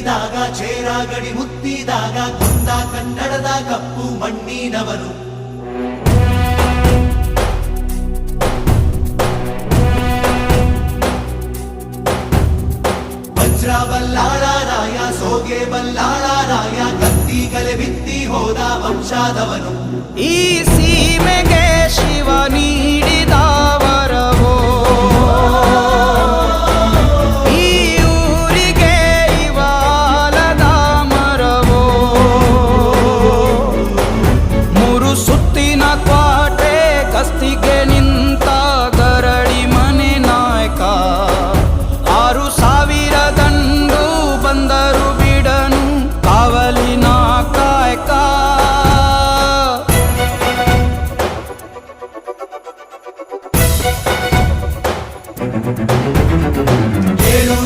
ಮೆತ್ತಿದಾಗ ಚೇರಾಗಡಿ ಮುತ್ತಿದಾಗ ಕುಂದ ಕನ್ನಡದ ಕಪ್ಪು ಮಣ್ಣಿನವನು. ವಜ್ರ ಬಲ್ಲಾಳರಾಯ ಸೋಗೆ ಬಲ್ಲಾಳರಾಯ ಕತ್ತಿಗಲೆ ಬಿತ್ತಿ ಹೋದ ವಂಶಾದವನು. ಈ ಸೀಮೆಗೆ ಊರು ಸುತ್ತಿನ ಕ್ವಾಟೆ, ಕಸ್ತಿಗೆ ನಿಂತ ಗರಡಿ ಮನೆ ನಾಯಕ. ಆರು ಸಾವಿರ ದಂಡು ಬಂದರು ಬಿಡನು ಕಾವಲಿನ ಕಾಯಕ. ಏನು